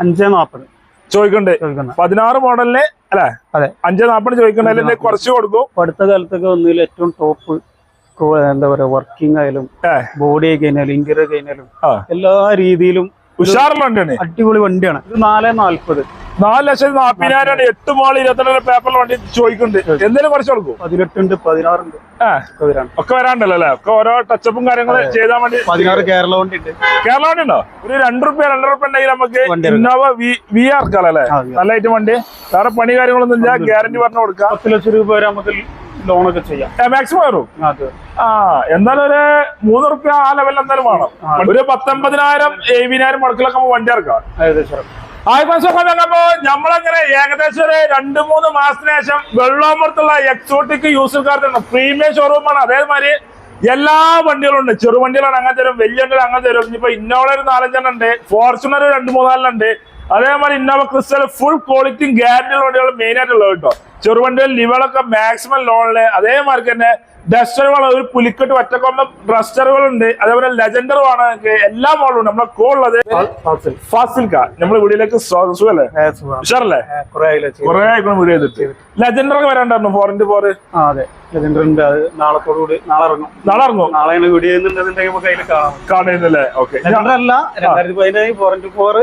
അഞ്ച് നാപ്പത്. ചോദിക്കണ്ട്. പതിനാറ് മോഡലിന് അല്ലെ? അതെ. അഞ്ചേ നാപ്പത് ചോദിക്കണ്ട കുറച്ച് കൊടുക്കും. അടുത്ത കാലത്തൊക്കെ ഒന്നിൽ ഏറ്റവും ടോപ്പ് എന്താ പറയാ വർക്കിംഗ് ആയാലും. ബോഡി കഴിഞ്ഞാലും ഇന്റീരിയർ കഴിഞ്ഞാലും. എല്ലാ രീതിയിലും ഉഷാറുള്ള വണ്ടിയാണ്. അടിപൊളി വണ്ടിയാണ്. ഇത് നാല് നാല്പത് നാല് ലക്ഷത്തി നാപ്പതിനായിരം എട്ട് മോളിൽ ഇരുപത്തിരണ്ട് പേപ്പറിൽ വണ്ടി ചോദിക്കുന്നുണ്ട്. എന്തെങ്കിലും കുറച്ച് കൊടുക്കും പതിനെട്ടുണ്ട് പതിനാറുണ്ട്. ഒക്കെ വരാണ് ഒക്കെ വരാണ്ടല്ലോ അല്ലെ? ഒക്കെ ഓരോ ടച്ചപ്പും കാര്യങ്ങളും ചെയ്താൽ വേണ്ടി പതിനാറ് കേരള വണ്ടി ഉണ്ട്. കേരള വണ്ടി ഉണ്ടോ? ഒരു രണ്ട് റുപ്യ രണ്ടര റുപ്യ ഉണ്ടെങ്കിൽ നമുക്ക് ഇന്നോവ വി ആർക്കാലോ അല്ലെ? ആ, നല്ല ഐറ്റം വണ്ടി. വേറെ പണി കാര്യങ്ങളൊന്നും ഇല്ല. ഗ്യാരണ്ടി പറഞ്ഞു കൊടുക്കാം. പത്ത് ലക്ഷം രൂപ വരെ നമുക്ക് ലോണൊക്കെ ചെയ്യാം. മാക്സിമം വരും? ആ എന്തായാലും ഒരു മൂന്ന് റുപ്യ ആ ലെവലിൽ എന്തായാലും വേണം. ഒരു പത്തൊമ്പതിനായിരം എഴുപതിനായിരം മുടക്കിലൊക്കെ വണ്ടി ഇറക്കാം. ഏകദേശം വന്നപ്പോ നമ്മളങ്ങനെ ഏകദേശം ഒരു രണ്ട് മൂന്ന് മാസത്തിന് ശേഷം വെള്ളോമ്പുറത്തുള്ള എക്സോട്ടിക് യൂസർ കാർഡ് പ്രീമിയം ഷോറൂമാണ് അതേമാതിരി എല്ലാ വണ്ടികളും ഉണ്ട് ചെറു വണ്ടികളാണ് അങ്ങനെ തരും വലിയ വണ്ടികൾ അങ്ങനെ തരും ഇപ്പൊ ഇന്നോവ ഒരു നാലഞ്ചെണ്ണം ഉണ്ട്. ഫോർച്യൂണർ രണ്ട് മൂന്നാലുണ്ട് അതേമാതിരി ഇന്നോവ ക്രിസ്റ്റൽ ഫുൾ ക്വാളിറ്റിയും ഗ്യാരണ്ടിയുള്ള വണ്ടികൾ മെയിൻ ആയിട്ടുള്ളത് കേട്ടോ. ചെറുവണ്ടികൾ ലിവളൊക്കെ മാക്സിമം ലോണിൽ അതേമാതിരി തന്നെ ഡസ്റ്ററുകൾ ഒരു പുലിക്കെട്ട് ഒറ്റക്കൊമ്പം ഡ്രസ്റ്ററുകളുണ്ട് ഉണ്ട് അതേപോലെ ലെജൻഡറുമാണ് എല്ലാ മോഡലും ഉണ്ട്. നമ്മളെ കോൾ ഉള്ളത് ഫാസിൽ. കാ നമ്മൾ വീടിലേക്ക് സുഖല്ലേ? ഉഷാറല്ലേ? കുറെ വീഡിയോ ചെയ്തിട്ട്. ലെജൻഡർ ഒക്കെ വരാണ്ടായിരുന്നു ഫോർ ഇന്റു ഫോർ അതെ. ലെജൻഡറിന്റെ അത് നാളത്തോടു കൂടി നാളെ ഇറങ്ങും. നാളെ ഇറങ്ങും? നാളെയാണ് വീഡിയോ ചെയ്യുന്നുണ്ടെന്നുണ്ടെങ്കിൽ നമുക്ക് അതിൽ കാണാം. കാണുന്നില്ലേ? ഓക്കെ അല്ല രണ്ടായിരത്തി പതിനേഴ് ഫോർ ഇന്റു ഫോർ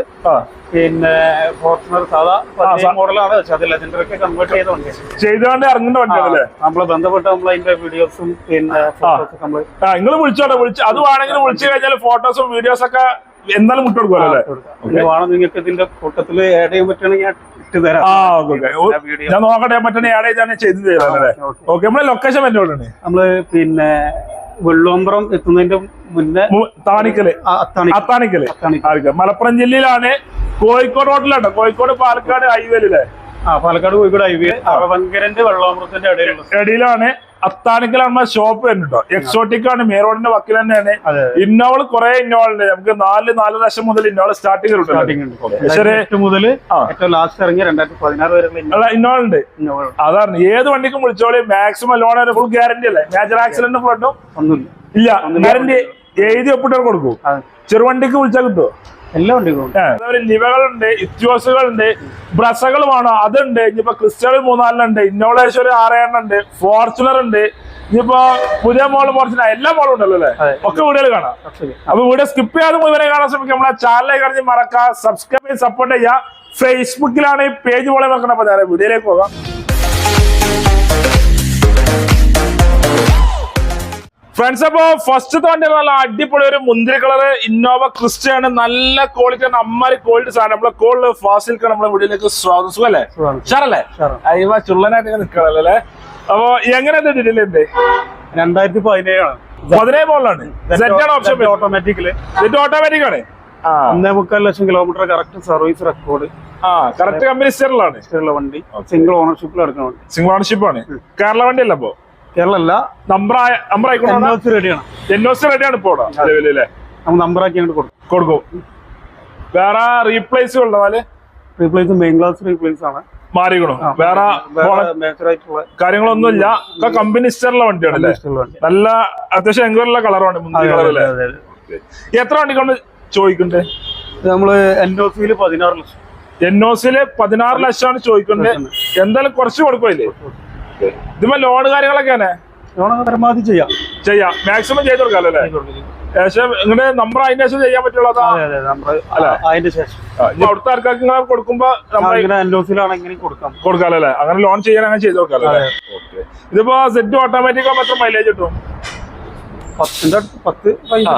പിന്നെ ഫോർച്യൂണർ സാധാ സാ- മോഡലാണ് പക്ഷെ അത് ലെജൻഡറൊക്കെ കൺവേർട്ട് ചെയ്ത വണ്ടിയാണ്. ചെയ്തുകൊണ്ട് ഇറങ്ങുന്ന വണ്ടിയാണല്ലേ നമ്മളെ ബന്ധപ്പെട്ട് നമ്മൾ അതിന്റെ വീഡിയോസും പിന്നെ ഫോട്ടോസും നമ്മൾ ആ നിങ്ങൾ വിളിച്ചോട്ടെ. വിളിച്ച് അത് വേണമെങ്കിൽ വിളിച്ചു കഴിഞ്ഞാൽ ഫോട്ടോസും വീഡിയോസ് ഒക്കെ എന്തായാലും വിട്ടു കൊടുക്കുമല്ലോ നിങ്ങൾക്ക് ഇതിന്റെ കൂട്ടത്തിൽ ആഡ് ചെയ്യാൻ പറ്റുകയാണെങ്കിൽ ഇട്ട് തരാം. ആ ഓക്കെ ഞാൻ നോക്കട്ടെ മറ്റേ ആഡ് ഞാൻ ചെയ്ത് തരാം അല്ലേ? ഓക്കെ നമ്മളെ ലൊക്കേഷൻ പറ്റോളാണ് നമ്മൾ പിന്നെ വെള്ളോമ്പ്രം എത്തുന്നതിന്റെ മുന്നേ താണിക്കൽ. അത്താണിക്കൽ. അത്താണി മലപ്പുറം ജില്ലയിലാണ് കോഴിക്കോട് റോഡിലാട്ടോ കോഴിക്കോട് പാലക്കാട് ഹൈവേയിലല്ലേ ആ പാലക്കാട് കോഴിക്കോട് ഹൈവേ. അറവങ്കരന്റെ വെള്ളോമ്പ്രത്തിന്റെ ഇടയിലുള്ള ഇടയിലാണ് അത്താണിക്കലാണ് നമ്മുടെ ഷോപ്പ് വരുന്നുണ്ടോ? എക്സോട്ടിക് ആണ് മേറോഡിന്റെ റോഡിന്റെ വക്കിൽ തന്നെയാണ്. ഇന്നോൾ ഇന്നോവൾ കുറെ ഇന്നോവൾ ഉണ്ട് നമുക്ക് നാല് നാല് ലക്ഷം മുതൽ ഇന്നോവൾ സ്റ്റാർട്ടിംഗ് ഉണ്ട്. മുതൽ. ലാസ്റ്റ് ഇറങ്ങിയ രണ്ടായിരത്തി പതിനാറ് അതാണ്. ഏത് വണ്ടിക്കും വിളിച്ചോളി മാക്സിമം ലോൺ ഫുൾ ഗ്യാരണ്ടി അല്ലേ? മേജർ ആക്സിഡന്റ് ഒന്നുമില്ല. ഇല്ല ഗ്യാരണ്ടി എഴുതി ഒപ്പിട്ട് കൊടുക്കും. ചെറുവണ്ടിക്ക് വിളിച്ചാൽ കിട്ടുമോ എല്ലാ ഉണ്ട്. അതേപോലെ ലിവകളുണ്ട് ഇത്യോസുകളുണ്ട് ബ്രസകളുമാണ് അതുണ്ട്. ഇനിയിപ്പോ ക്രിസ്റ്റൽ മൂന്നാലിനുണ്ട് ഇന്നോളേഷൻ ഒരു ആറെണ്ണം ഉണ്ട് ഫോർച്യൂണർ ഉണ്ട് ഇനിയിപ്പോ പുതിയ മോൾ ഫോർച്യൂണർ എല്ലാ മോളും ഉണ്ടല്ലോ അല്ലേ? ഒക്കെ വീടുകൾ കാണാം. അപ്പൊ വീഡിയോ സ്കിപ്പ് ചെയ്യാതെ മുഴുവനെ കാണാൻ ശ്രമിക്കാം നമ്മളെ ചാനലിലേക്ക് കഴിഞ്ഞ് മറക്കാം. സബ്സ്ക്രൈബ് ചെയ്ത് സപ്പോർട്ട് ചെയ്യുക. ഫേസ്ബുക്കിലാണ് ഈ പേജ് പോലെ നോക്കണം അപ്പൊ നേരെ വീഡിയോയിലേക്ക് പോകാം. ഫ്രണ്ട്സ് അപ്പോ ഫസ്റ്റ് തന്നെ നല്ല അടിപൊളി ഒരു മുന്തിരി കളർ ഇന്നോവ ക്രിസ്റ്റയാണ് നല്ല ക്വാളിറ്റി ആണ്. അമ്മാരി ക്വാളിറ്റി സാധനം. നമ്മളെ കോളിൽ ഫാസിൽക്ക് നമ്മളെ വീട്ടിലേക്ക് സ്വാഗതം. സുഖല്ലേ. ഷാറല്ലേ. അയ്യവ ചുള്ളനായിട്ട് നിൽക്കണല്ലേ അപ്പൊ എങ്ങനെ ഡീറ്റെയിൽ ഉണ്ട് രണ്ടായിരത്തി പതിനേഴാണ് പതിനേഴ് മോളിലാണ് ഓപ്ഷൻ ഓട്ടോമാറ്റിക്കൽ ഓട്ടോമാറ്റിക് ആണ് ഒന്നേ മുക്കാൽ ലക്ഷം കിലോമീറ്റർ കറക്റ്റ് സർവീസ് റെക്കോർഡ് ആ കറക്റ്റ് കമ്പനി സ്റ്റെറിലാണ് വണ്ടി. സിംഗിൾ ഓണർഷിപ്പിൽ എടുക്കുന്ന വണ്ടി. സിംഗിൾ ഓണർഷിപ്പ് ആണ്. കേരള വണ്ടി അല്ല അപ്പോ? കേരള അല്ല നമ്പർ നമ്പർ ആയിക്കോട്ടെ റെഡിയാണ് എൻ റെഡിയാണ് നമ്മൾ അങ്ങോട്ട് കൊടുക്കും. കൊടുക്കും. വേറെ റീപ്ലേസ് ഉണ്ടോ നാല്? റീപ്ലേസ് മെയിൻ ക്ലാസ് റീപ്ലേസ് ആണ്. മാറിക്കണു? വേറെ കാര്യങ്ങളൊന്നുമില്ല. ഒക്കെ കമ്പനി ഇഷ്ടമുള്ള വണ്ടിയാണ് വണ്ടി. നല്ല അത്യാവശ്യം എങ്കിലുള്ള കളറാണ്. എത്ര വണ്ടിക്കൊണ്ട് ചോദിക്കണ്ടേ? നമ്മൾ എൻഒസിയിൽ പതിനാറ് ലക്ഷം. എൻ ഒ സിയിൽ പതിനാറ് ലക്ഷമാണ് ചോദിക്കണ്ടേ? എന്തായാലും കുറച്ച് കൊടുക്കുമല്ലേ ഇതിപ്പോ കാര്യങ്ങളൊക്കെ തന്നെ ലോണൊക്കെ പരമാവധി ചെയ്യാം. ചെയ്യാം. മാക്സിമം ചെയ്ത് കൊടുക്കാം അല്ലേ ശേഷം നിങ്ങളുടെ നമ്പർ അതിന്റെ ശേഷം ചെയ്യാൻ പറ്റുള്ളൂ അതിന്റെ ശേഷം. അവിടുത്തെ ആൾക്കാർക്ക് നിങ്ങൾ കൊടുക്കുമ്പോ ഇങ്ങനെ കൊടുക്കാം. കൊടുക്കാമല്ലോ അല്ലേ? അങ്ങനെ ലോൺ ചെയ്യാൻ അങ്ങനെ ചെയ്ത് കൊടുക്കാമല്ലോ അല്ലേ? ഓക്കെ ഇതിപ്പോ സെറ്റ് ഓട്ടോമാറ്റിക് ആകുമ്പോൾ എത്ര മൈലേജ് കിട്ടും? പത്തിന്റെ പത്ത് പൈസ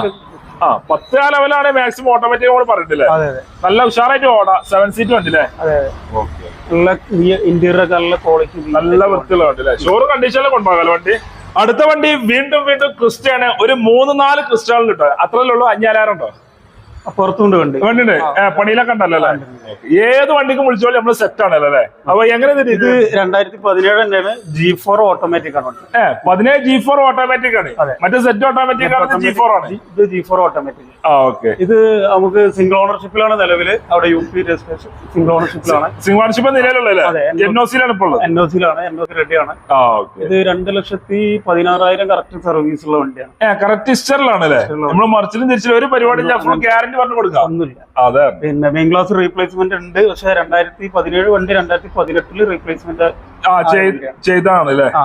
ആ പത്ത് ആ ലെവലാണ് മാക്സിമം ഓട്ടോമാറ്റിക് നമ്മൾ പറഞ്ഞിട്ടില്ലേ? നല്ല ഉഷാറായിട്ട് ഓടാ സെവൻ സീറ്റ് വണ്ടില്ലേ ഇന്റീരിയർ ഒക്കെ നല്ല ക്വാളിറ്റി നല്ല വൃത്തിയുള്ള വണ്ടി അല്ലേ ഷോറ് കണ്ടീഷനിൽ കൊണ്ടുപോകാലോ വണ്ടി? അടുത്ത വണ്ടി വീണ്ടും വീണ്ടും ക്രിസ്റ്റയാണ്. ഒരു മൂന്ന് നാല് ക്രിസ്റ്റകൾ കിട്ടുക അത്രയല്ലേ ഉള്ളൂ അഞ്ഞാലായിരം ഉണ്ടോ? പുറത്തുണ്ട് വണ്ടി വണ്ടിണ്ട് ഏ, പണിയിലൊക്കെ ഉണ്ടല്ലോ അല്ലേ? ഏത് വണ്ടിക്കും വിളിച്ചോളി നമ്മൾ സെറ്റ് ആണല്ലോ അല്ലേ? അപ്പൊ എങ്ങനെ ഇത് രണ്ടായിരത്തി പതിനേഴ് തന്നെയാണ് ജി ഫോർ ഓട്ടോമാറ്റിക് ആണ് പതിനേഴ് ജി ഫോർ ഓട്ടോമാറ്റിക് ആണ്. മറ്റേ സെറ്റ് ഓട്ടോമാറ്റിക് ആണ് ജി ഫോർ ആണ്. ഇത് ജി ഫോർ ഓട്ടോമാറ്റിക് ആ ഓക്കെ. ഇത് നമുക്ക് സിംഗിൾ ഓണർഷിപ്പിലാണ് നിലവിൽ. അവിടെ യു പി രജിസ്ട്രേഷൻ സിംഗിൾ ഓണർഷിപ്പിലാണ് സിംഗിൾ ഓണർഷിപ്പ് നിലവിലുള്ള എൻ ഒ സിയിലാണ് ഇപ്പോൾ എൻ ഒ സിയിലാണ് എൻ ഒ സി റെഡിയാണ് ഇത് രണ്ട് ലക്ഷത്തി പതിനാറായിരം കറക്റ്റ് സർവീസ് ഉള്ള വണ്ടിയാണ്. കറക്റ്റ് ഇസ്റ്ററിലാണ് അല്ലേ? നമ്മൾ മറിച്ചിലും തിരിച്ചിലും ഒരു പരിപാടി ഗ്യാരണ്ടി ഗ്യാരണ്ടി പറഞ്ഞു കൊടുക്കാം ഒന്നുമില്ല. അതെ. പിന്നെ മെയിൻ ക്ലാസ് റീപ്ലേസ്മെന്റ് ഉണ്ട്. പക്ഷെ രണ്ടായിരത്തി പതിനേഴ് വണ്ടി രണ്ടായിരത്തി പതിനെട്ടിൽ റീപ്ലേസ്മെന്റ് ആ ചെയ്- ചെയ്തതാണ് അല്ലേ? ആ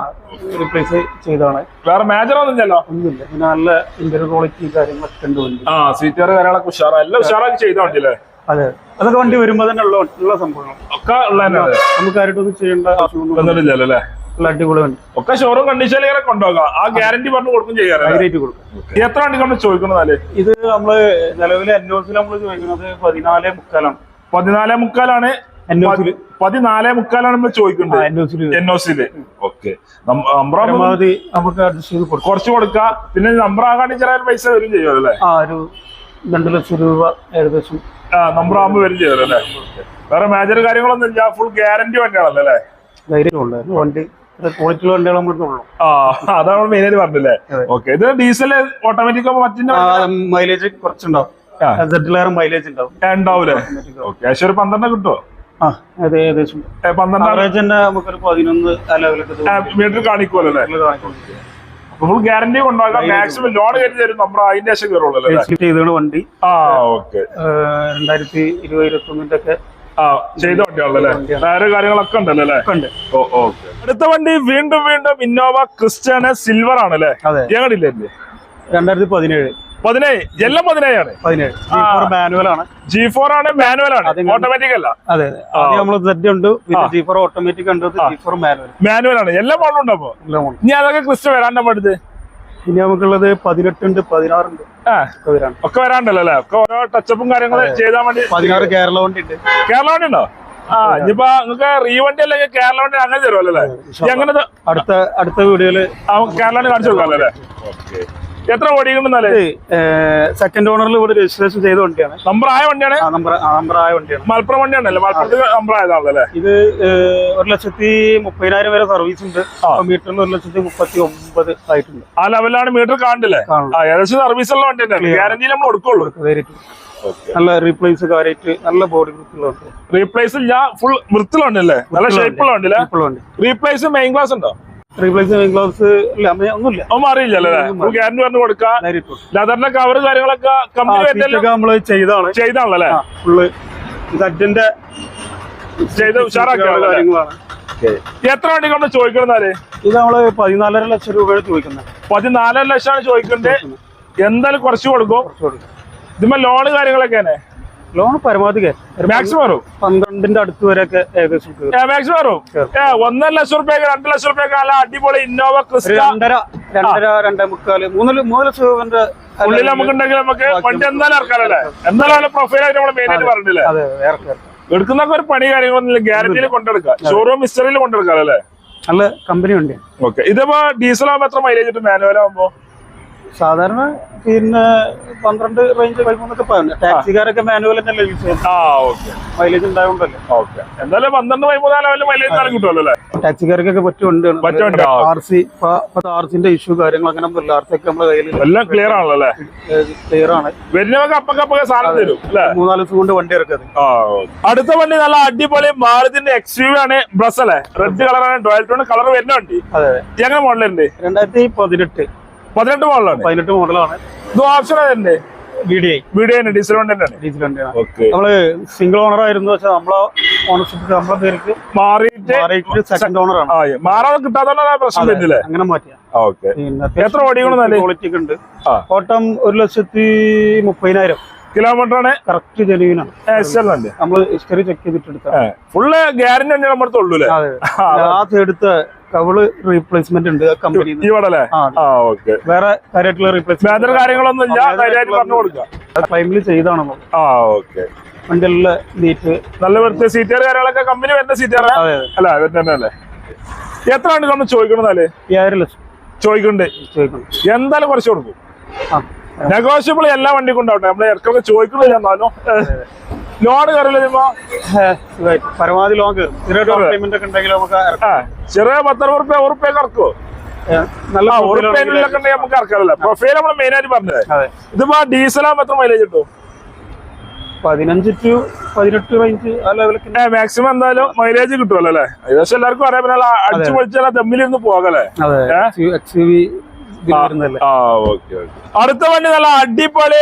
റീപ്ലേസ് ചെയ്താണ് വേറെ മേജർ ഒന്നുമില്ലല്ലോ ഒന്നുമില്ല. പിന്നെ നല്ല ഇന്റർ ക്വാളിറ്റി കാര്യങ്ങളൊക്കെ ഉണ്ട് വണ്ടി ആ സീറ്റർ കാര്യങ്ങളൊക്കെ ഉഷാറാ. എല്ലാം ഉഷാറാക്കി ചെയ്താണല്ലേ അതെ. അതൊക്കെ വണ്ടി വരുമ്പോ തന്നെ ഉള്ള സംഭവങ്ങൾ ഒക്കെ ഉള്ള നമുക്ക് ആയിട്ടൊന്നും ചെയ്യേണ്ട ആവശ്യമൊന്നും ഇല്ലല്ലോ അല്ലേ? ഒക്കെ ഷോറൂം കണ്ടീഷനിൽ ഇങ്ങനെ കൊണ്ടുപോകാം. ആ ഗ്യാരണ്ടി പറഞ്ഞു കൊടുക്കും ചെയ്യാറുണ്ട് കൊടുക്കും. എത്ര വണ്ടി കൊണ്ട് ചോദിക്കുന്നതാൽ ഇത് നമ്മൾ നിലവിലെ എൻ ഒസിൽ നമ്മൾ ചോദിക്കുന്നത് പതിനാല് മുക്കാലാണ്. പതിനാലേ മുക്കാലാണ്. പതിനാലേ മുക്കാലാണ് നമ്മൾ ചോദിക്കുന്നത്. എൻഒസിൽ ഓക്കെ. നമുക്ക് അഡ്ജസ്റ്റ് കുറച്ച് കൊടുക്കാം. പിന്നെ നമ്പർ ആകാണ്ട് ചില പൈസ വരും ചെയ്യാറല്ലേ അല്ലേ? ആ ഒരു രണ്ട് ലക്ഷം രൂപ ഏകദേശം. ആ നമ്പർ ആകുമ്പോൾ വരും ചെയ്യാറല്ലേ അല്ലേ? വേറെ മേജർ കാര്യങ്ങളൊന്നും ഇല്ല. ഫുൾ ഗ്യാരണ്ടി വണ്ടിയാണല്ലോ അല്ലേ? ധൈര്യം ഉണ്ടായിരുന്നു വണ്ടി ക്വാളിറ്റി വണ്ടികൾ നമ്മുടെ ഉള്ളൂ ആ അതാണ് മെയിൻ ആയിട്ട് പറഞ്ഞില്ലേ. ഓക്കെ ഇത് ഡീസൽ ഓട്ടോമാറ്റിക് ആകുമ്പോൾ മൈലേജ് കുറച്ചുണ്ടാവും. സെറ്റിലേറെ മൈലേജ് ഉണ്ടാവും. ഉണ്ടാവൂലേ? ഓക്കെ പക്ഷെ ഒരു പന്ത്രണ്ട് കിട്ടുമോ മീറ്റർ കാണിക്കുമല്ലോ ഫുൾ ഗ്യാരണ്ടി കൊണ്ടുപോകാം മാക്സിമം ലോൺ കയറ്റി തരും നമ്മൾ അതിന്റെ ശേഷം കയറുള്ളൂ വണ്ടി. ആ ഓക്കെ രണ്ടായിരത്തി ഇരുപത് ഇരുപത്തി ഒന്നിന്റെ ഒക്കെ ചെയ്ത വണ്ടിയാണല്ലേ വേറെ കാര്യങ്ങളൊക്കെ ഉണ്ടല്ലോ അല്ലേ? ഓ ഓക്കെ. അടുത്ത വണ്ടി വീണ്ടും വീണ്ടും ഇന്നോവ ക്രിസ്റ്റ്യാന സിൽവർ ആണല്ലേ? ഞങ്ങളില്ലേ രണ്ടായിരത്തി പതിനേഴ്. പതിനേഴ്. എല്ലാം പതിനേഴാണ്? പതിനേഴ്. മാനുവൽ ആണ്. ജി ഫോർ ആണ് മാനുവൽ ആണ്. ഓട്ടോമാറ്റിക് അല്ല. അതെ നമ്മൾ സെറ്റ് ഉണ്ട് ജി ഫോർ ഓട്ടോമാറ്റിക് ഉണ്ട് ജി ഫോർ മാനുവൽ മാനുവൽ ആണ്. എല്ലാ മോഡലും ഉണ്ട് ഇനി അതൊക്കെ ക്രിസ്റ്റ് വരാണ്ടോ അടുത്ത് ഇനി നമുക്കുള്ളത് പതിനെട്ടുണ്ട് പതിനാറുണ്ട്. ഒക്കെ വരാണ് ഒക്കെ വരാണ്ടല്ലോ അല്ലെ? ഒക്കെ ഓരോ ടച്ചപ്പും കാര്യങ്ങളും ചെയ്താൽ വേണ്ടി പതിനാറ് കേരള വണ്ടി ഉണ്ട്. കേരള വണ്ടി ഉണ്ടോ? ആ ഇനിയിപ്പോ നിങ്ങൾക്ക് റീവണ്ടി അല്ലെങ്കിൽ കേരള വണ്ടി അങ്ങനെ തരുമല്ലോ അല്ലേ? അങ്ങനെ അടുത്ത അടുത്ത വീഡിയോയിൽ കേരള വണ്ടി കാണിച്ചു കൊടുക്കാം അല്ലേ? ഓക്കെ. എത്ര ഓടിക്കുന്നുണ്ടല്ലേ സെക്കൻഡ് ഓണറിൽ ഇവിടെ രജിസ്ട്രേഷൻ ചെയ്ത വണ്ടിയാണ്. നമ്പർ ആയ വണ്ടിയാണ് നമ്പർ ആയ വണ്ടിയാണ്. മലപ്പുറം വണ്ടിയാണല്ലേ? മലപ്പുറത്ത് നമ്പർ ആയതാണല്ലോ ഇത് ഒരു ലക്ഷത്തി മുപ്പതിനായിരം വരെ സർവീസ് ഉണ്ട്. മീറ്ററിന് ഒരു ലക്ഷത്തി മുപ്പത്തി ഒമ്പത് ആയിട്ടുണ്ട്. ആ ലെവലാണ് മീറ്റർ കാണില്ലേ? ഏകദേശം സർവീസ് ഉള്ള വണ്ടി തന്നെയാണ്. ഗ്യാരണ്ടി നമ്മൾ കൊടുക്കുള്ളൂ. നല്ല റീപ്ലേസ് കാര്യമായിട്ട് നല്ല ബോഡി വൃത്തിയുള്ള വണ്ടി. റീപ്ലേസ് ഇല്ല ഫുൾ വൃത്തിലുണ്ടല്ലേ നല്ല ഷേപ്പിലുണ്ടല്ലേ റീപ്ലേസ് മെയിൻ ക്ലാസ് ഉണ്ടോ? റീപ്ലേസ് ഗ്ലൗസ് ഒന്നുമില്ല. ഒന്നും അറിയില്ലല്ലേ? ഗ്യാരണ്ടി പറഞ്ഞു കൊടുക്കാം ലെതറിന്റെ കവർ കാര്യങ്ങളൊക്കെ കമ്പനി നമ്മൾ ചെയ്താണ് ചെയ്താണല്ലേ? ഫുള്ള് സെഡിന്റെ ചെയ്ത ഉഷാറാക്കിയാണ് എത്ര വണ്ടി കൊണ്ട് ചോദിക്കണെന്നാൽ ഇത് നമ്മൾ പതിനാലര ലക്ഷം രൂപയാണ് ചോദിക്കുന്നത്. പതിനാലര ലക്ഷമാണ് ചോദിക്കുന്നത്. എന്തായാലും കുറച്ച് കൊടുക്കും. കുറച്ച് ലോണ് കാര്യങ്ങളൊക്കെ കാര്യങ്ങളൊക്കെയാണ് ലോൺ പരമാവധി മാക്സിമം വരും പന്ത്രണ്ടിന്റെ അടുത്ത് വരെയൊക്കെ ഏകദേശം. മാക്സിമം വരും ഒന്നര ലക്ഷം റുപ്യക്ക് രണ്ട് ലക്ഷം റുപ്യക്ക് അല്ല അടിപൊളി ഇന്നോവ രണ്ടര രണ്ടര രണ്ടേ മുക്കാൽ മൂന്ന് മൂന്ന് ലക്ഷം ഉള്ളിൽ നമുക്ക് ഉണ്ടെങ്കിൽ നമുക്ക് വണ്ടി എന്തായാലും ഇറക്കാനല്ലേ എന്തായാലും നമ്മൾ മെയിൻ ആയിട്ട് പറഞ്ഞില്ലേ. എടുക്കുന്നൊക്കെ ഒരു പണി കാര്യങ്ങളൊന്നും ഗ്യാരണ്ടിയിൽ കൊണ്ടെടുക്കാം. ഷോറൂം ഹിസ്റ്ററിയിൽ കൊണ്ടെടുക്കാം അല്ലേ? നല്ല കമ്പനി ഉണ്ട് ഓക്കെ ഇതിപ്പോ ഡീസൽ ആകുമ്പോ എത്ര മൈലേജ് കിട്ടും? മാനുവൽ ആകുമ്പോ സാധാരണ പിന്നെ പന്ത്രണ്ട് റേഞ്ച് പതിമൂന്നൊക്കെ പറഞ്ഞു ടാക്സിക്കാരൊക്കെ മാനുവൽ തന്നെയല്ലേ യൂസ് ചെയ്യുന്നത്? ആ ഓക്കെ മൈലേജ് ഉണ്ടായോണ്ടല്ലേ? ഓക്കെ എന്തായാലും പന്ത്രണ്ട് പതിമൂന്നാൽ ലെവലിൽ മൈലേജ് കിട്ടുമല്ലോ അല്ലേ? ടാക്സിക്കാർക്കൊക്കെ പറ്റുമുണ്ട്. ആർ സി ആർ സിന്റെ ഇഷ്യൂ കാര്യങ്ങൾ അങ്ങനെ ഒന്നുമില്ല. ആർ സി ഒക്കെ നമ്മുടെ കയ്യിൽ എല്ലാം ക്ലിയർ ആണല്ലോ അല്ലേ? ക്ലിയർ ആണ്. വരുന്നവർക്ക് സാധനം തരും മൂന്നാൽ ദിവസം കൊണ്ട് വണ്ടി ഇറക്കത് അടുത്ത വണ്ടി നല്ല അടിപൊളി മാരുതിന്റെ എക്സ് ആണ്. ബ്രസ് അല്ലേ? റെഡ് കളറാണ് ഡോയൽ കളർ വരുന്ന വണ്ടി. അതെ എങ്ങനെ മോഡലുണ്ട് രണ്ടായിരത്തി പതിനെട്ട്. പതിനെട്ട് മോഡലാണ്. പതിനെട്ട് മോഡലാണ്. ഇത് ഓപ്ഷൻ അതല്ലേ ഡീസൽ നമ്മൾ സിംഗിൾ ഓണർ ആയിരുന്നു പക്ഷെ നമ്മളെ ഓണർഷിപ്പ് നമ്മളെ പേർക്ക് മാറിയിട്ട് മാറിയിട്ട് സെക്കൻഡ് ഓണർ ആണ്. ആ മാറാതെ ആ പ്രശ്നം വരുന്നില്ലേ? അങ്ങനെ മാറ്റിയ. എത്ര ഓടിക്കണമെന്നല്ലേ? ക്വാളിറ്റി ഒക്കെ ഉണ്ട്. ഓട്ടം ഒരു ലക്ഷത്തി മുപ്പതിനായിരം. കിലോമീറ്റർ ആണ്. കറക്റ്റ് ജനുവിനാണ് നമ്മൾ ഹിസ്റ്ററി ചെക്ക് ചെയ്തിട്ട് എടുത്ത ഫുള്ള് ഗ്യാരണ്ടി തന്നെ നമ്മുടെ ഉള്ളൂ അല്ലേ? അതെ. ലാസ്റ്റ് എടുത്ത കവൾ റീപ്ലേസ്മെന്റ് ഉണ്ട്. കമ്പനി വേറെ കാര്യമായിട്ടുള്ള റീപ്ലേസ്മെന്റ് കാര്യങ്ങളൊന്നും ഇല്ല. ടൈമിൽ ചെയ്താണ് നമ്മൾ ആ ഓക്കെ വണ്ടി നീറ്റ് നല്ല വൃത്തി സീറ്റുകൾ കാര്യങ്ങളൊക്കെ കമ്പനി വരുന്ന അതെ അല്ല വരുന്ന അല്ലേ? എത്ര വണ്ടി കൊണ്ട് ചോദിക്കണമെന്നാൽ അയ്യായിരം ലക്ഷം. ചോദിക്കണ്ടേ. ചോദിക്കണം. എന്തായാലും കുറച്ച് കൊടുക്കും. നെഗോഷ്യബിൾ എല്ലാ വണ്ടിക്കും ഉണ്ടാവട്ടെ. നമ്മളെ ഇടയ്ക്കൊക്കെ ചോദിക്കണില്ല എന്നാലും. ലോൺ കയറില്ല സുഖായിട്ട്. പരമാവധി ലോങ്ക് ചെറിയ ഡൗൺ പേയ്മെന്റ് ഒക്കെ ഉണ്ടെങ്കിൽ നമുക്ക് ചെറിയ പത്തറുപത് റുപ്യ ഒരു റുപ്യ നല്ല ഉണ്ടെങ്കിൽ നമുക്ക് ഇറക്കാറില്ല പ്രൊഫൈൽ നമ്മൾ മെയിൻ ആയിട്ട് പറഞ്ഞത്. ഇതിപ്പോ ഡീസലാകുമ്പോ എത്ര മൈലേജ് കിട്ടും? പതിനഞ്ച് ടു പതിനെട്ട് റേഞ്ച് ആ ലെവലൊക്കെ മാക്സിമം എന്തായാലും മൈലേജ് കിട്ടുമല്ലോ അല്ലേ? ഏകദേശം എല്ലാവർക്കും അറിയാം. പിന്നെ അടിച്ചു പൊളിച്ചാൽ തമ്മിലിരുന്ന് പോകല്ലേ അടുത്ത വണ്ടി നല്ല അടിപൊളി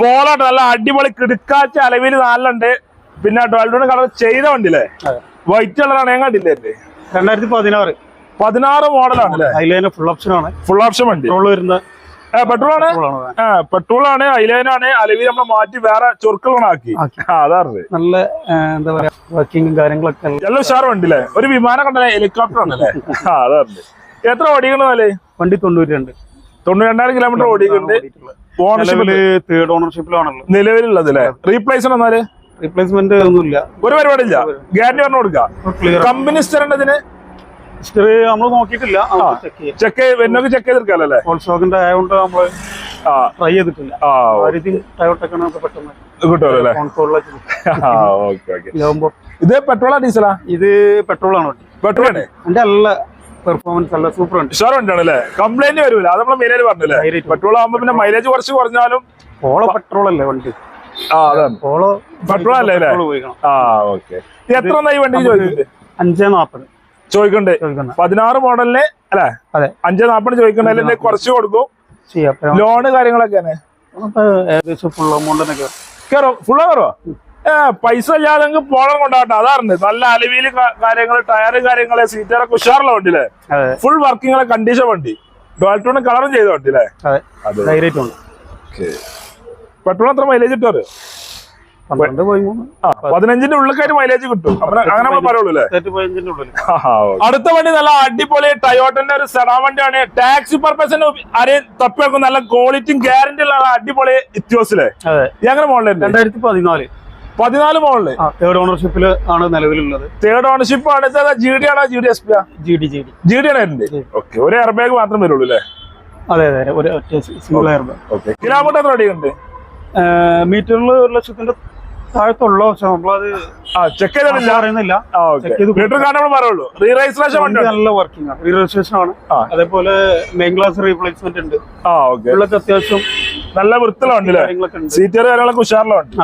പോളോട്ട് നല്ല അടിപൊളി കിടുക്കാച്ച അലവിൽ നാലുണ്ട് പിന്നെ ട്വൽവ് കളർ ചെയ്ത വണ്ടിയില്ലേ. വൈറ്റ് കളറാണ് ഞാൻ കണ്ടില്ലേ രണ്ടായിരത്തി പതിനാറ്. പതിനാറ് മോഡലാണ് ഫുൾ ഓപ്ഷൻ ആണ്. ഫുൾ ഓപ്ഷൻ വണ്ടി. വരുന്നത് വരുന്ന പെട്രോൾ ആണ്? പെട്രോൾ ആണ് ഐലൈനാണ് അലവി നമ്മൾ മാറ്റി വേറെ ആക്കി. അതാണ് നല്ല എന്താ പറയാ വർക്കിങ്ങും കാര്യങ്ങളൊക്കെ എല്ലാം ഉഷാറുണ്ടല്ലേ ഒരു വിമാനം കണ്ടല്ലേ ഹെലികോപ്റ്റർ ആണല്ലേ? അതാണ് എത്ര ഓടിക്കണല്ലേ വണ്ടി തൊണ്ണൂറ്റി രണ്ട് തൊണ്ണൂറ്റി രണ്ടായിരം കിലോമീറ്റർ ഓടിക്കുന്നുണ്ട് ഓണർഷിപ്പ് തേർഡ് ഓണർഷിപ്പിലാണല്ലോ നിലവിലുള്ളത് അല്ലേ? റീപ്ലേസ് എന്നാൽ? റീപ്ലേസ്മെന്റ് ഒന്നുമില്ല. ഒരു പരിപാടി. ഇല്ല ഗ്യാരണ്ടി പറഞ്ഞു കൊടുക്കുക കമ്പനി സ്റ്ററിന്റെ ഹിസ്റ്ററി നമ്മൾ നോക്കിയിട്ടില്ല. ചെക്ക് എന്നൊക്കെ ചെക്ക് അല്ലേ? ആയതുകൊണ്ട് നമ്മൾ ട്രൈ ചെയ്തിട്ടില്ല. അല്ലേ? ഇത് പെട്രോളാ ഡീസലാ ഇത് പെട്രോളാണ് പെട്രോൾ നല്ല പെർഫോമൻസ് നല്ല സൂപ്പർ ഉണ്ട്. അല്ലേ കംപ്ലൈന്റ് വരില്ല അത് നമ്മൾ മെയിനായിട്ട് പറഞ്ഞല്ലേ? പെട്രോൾ ആകുമ്പോ പിന്നെ മൈലേജ് കുറച്ച് കുറഞ്ഞാലും പോളോ പെട്രോൾ അല്ലേ വണ്ടി? പോളോ പെട്രോൾ അല്ലേ ആ ഓക്കെ എത്ര ഒന്നായി വണ്ടി ചോദിക്കുന്നുണ്ട്? അഞ്ചേ നാപ്പത്. ചോദിക്കണ്ടേ പതിനാറ് മോഡലിന് അല്ലേ? അതെ. അഞ്ചേ നാപ്പത് ചോദിക്കണ്ടെ കുറച്ച് കൊടുക്കും. ലോണ് കാര്യങ്ങളൊക്കെ ഏകദേശം ഫുൾ എമൗണ്ടിനൊക്കെ കയറോ ഫുള്ള് കയറോ പൈസ ഇല്ലാതെ പോളം കൊണ്ടാട്ടെ. അതാണ് നല്ല അലവിയിൽ കാര്യങ്ങൾ ടയറ് കാര്യങ്ങൾ സീറ്ററൊക്കെ ഉഷാറുള്ള വണ്ടിയില്ലേ ഫുൾ വർക്കിംഗ് കണ്ടീഷൻ വണ്ടി. ഡോൾട്ടോണ് കളറും ചെയ്ത വണ്ടി അല്ലേ അതെ. അതെ ഉണ്ട് പെട്രോൾ എത്ര മൈലേജ് കിട്ടും? അത്? പന്ത്രണ്ട് പതിമൂന്ന് ആ പതിനഞ്ചിന്റെ ഉള്ളിൽ മൈലേജ് കിട്ടും. അങ്ങനെ നമ്മൾ പറയുള്ളൂ അടുത്ത വണ്ടി നല്ല അടിപൊളി ടയോട്ടന്റെ ഒരു സെഡാൻ വണ്ടിയാണ്. ടാക്സി പർപ്പസിന് ആരെയും തപ്പി വെക്കും നല്ല ക്വാളിറ്റിയും ഗ്യാരണ്ടി ഉള്ള അടിപൊളി ഇത്യോസിലെ എങ്ങനെ മോഡൽ രണ്ടായിരത്തി പതിനാല്. പതിനാല് മോഡൽ. ആ തേർഡ് ഓണർഷിപ്പിൽ ആണ് നിലവിലുള്ളത്. തേർഡ് ഓണർഷിപ്പ് ആണ് ജി ഡി ആണോ G D S P G D G D G D ആണ് ഓക്കെ ഒരു എയർ ബാഗ് മാത്രം വരുള്ളൂ അല്ലേ? അതെ അതെ ഒരു single air bag okay kilometre എത്ര അടിയുണ്ട് മീറ്ററിൽ ഒരു ലക്ഷത്തിന്റെ താഴത്തുള്ള പക്ഷെ നമ്മളത് ചെക്ക് ചെയ്തിട്ടില്ല. അറിയുന്നില്ല. പറയുള്ളൂ. റീ രജിസ്ട്രേഷൻ നല്ല വർക്കിംഗ് ആണ്. രജിസ്ട്രേഷൻ ആണ്. അതേപോലെ മെയിൻ ക്ലാസ് റീപ്ലേസ്മെന്റ് ഉണ്ട്. ഉള്ളൊക്കെ അത്യാവശ്യം നല്ല സീറ്റർ കാര്യങ്ങളൊക്കെ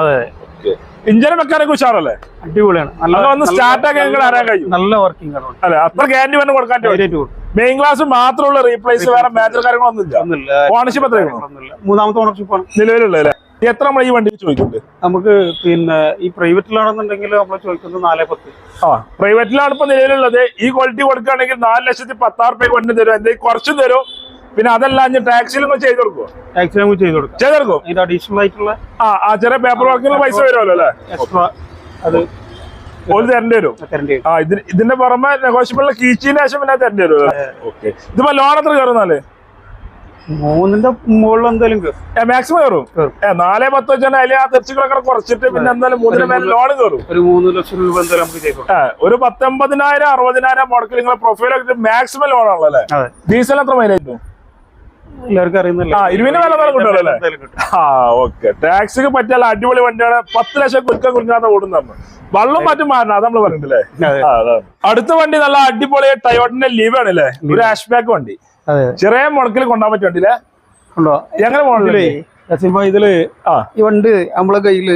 അതെ ഇഞ്ചിനെ വെക്കാനൊക്കെ ഉഷാറല്ലേ? അടിപൊളിയാണ്. നല്ല സ്റ്റാർട്ട് ആക്കി ഞങ്ങൾ അറിയാൻ കഴിയും. നല്ല വർക്കിംഗ്. അല്ലെ? അത്ര ഗ്യാരണ്ടി വേണം കൊടുക്കാൻ മെയിൻ ക്ലാസ് മാത്രമുള്ള റീപ്ലേസ് വേറെ മേജർ കാര്യങ്ങളൊന്നും ഇല്ല ഓണർഷിപ്പ് എത്രയാണ് മൂന്നാമത്തെ ഓണർഷിപ്പ് ആണ്. നിലവിലുള്ള അല്ലേ? എത്ര നമ്മൾ ഈ വണ്ടി ചോദിക്കുന്നുണ്ട്? നമുക്ക് പിന്നെ ഈ പ്രൈവറ്റിലാണെന്നുണ്ടെങ്കിൽ നമ്മൾ ചോദിക്കുന്നത് നാല് പത്ത്. ആ പ്രൈവറ്റിലാണ് ഇപ്പൊ നിലവിലുള്ളത്. ഈ ക്വാളിറ്റി കൊടുക്കുകയാണെങ്കിൽ നാല് ലക്ഷത്തി പത്താറ് രൂപ വണ്ടി തരും. എന്തെങ്കിലും കുറച്ചും തരും. പിന്നെ അതല്ല ഇനി ടാക്സിലും ചെയ്ത് കൊടുക്കുമോ ടാക്സിലും ചെയ്ത് കൊടുക്കും. ചെയ്ത് കൊടുക്കും? അതിന്റെ അഡീഷണൽ ആയിട്ടുള്ള ആ ആ ചെറിയ പേപ്പർ വർക്കിന് പൈസ വരുമല്ലോ അല്ലേ? എക്സ്ട്രാ അത് ഒരു തരേണ്ടി വരും. ആ ഇതിന് ഇതിന്റെ പുറമെ നെഗോഷ്യബിളിലെ കീച്ചിന് ശേഷം പിന്നെ തരേണ്ടി വരും ഓക്കെ ഇതിപ്പോ ലോൺ എത്ര കയറുന്നാൽ മൂന്നിന്റെ മുകളിൽ എന്തായാലും മാക്സിമം കയറും? നാലേ പത്ത് വെച്ചാൽ അതിൽ ആ തെച്ചുകളൊക്കെ കുറച്ചിട്ട് പിന്നെ എന്തായാലും മൂന്നിന് മേലെ ലോൺ കയറും. ഒരു മൂന്ന് ലക്ഷം രൂപ എന്തായാലും നമുക്ക് ഒരു പത്തൊമ്പതിനായിരം അറുപതിനായിരം മുടക്കിൽ നിങ്ങളെ പ്രൊഫൈലൊക്കെ മാക്സിമം ലോൺ ആണല്ലോ അല്ലേ? ഡീസൽ എത്ര മൈലേജ് എല്ലാവർക്കും അറിയുന്നില്ല? ആ, ഇരുപതിന് ആ ഓക്കെ ടാക്സിക്ക് പറ്റിയാൽ അടിപൊളി വണ്ടിയാണ്. പത്ത് ലക്ഷം കുൽക്ക കുൽക്കാതെ ഓടുന്ന വള്ളം മറ്റും മാറണം അത് നമ്മൾ പറഞ്ഞിട്ടില്ലേ അടുത്ത വണ്ടി നല്ല അടിപൊളി ടയോട്ടിന്റെ ലീവ് ആണ് അല്ലേ? ഒരു ആഷ് ബാക്ക് വണ്ടി. ചെറിയ മുടക്കിൽ കൊണ്ടുപോകാൻ പറ്റിയ വണ്ടിയില്ലേ എങ്ങനെ മോഡലേ ഇതിലേ ഈ വണ്ടി നമ്മളെ കയ്യിൽ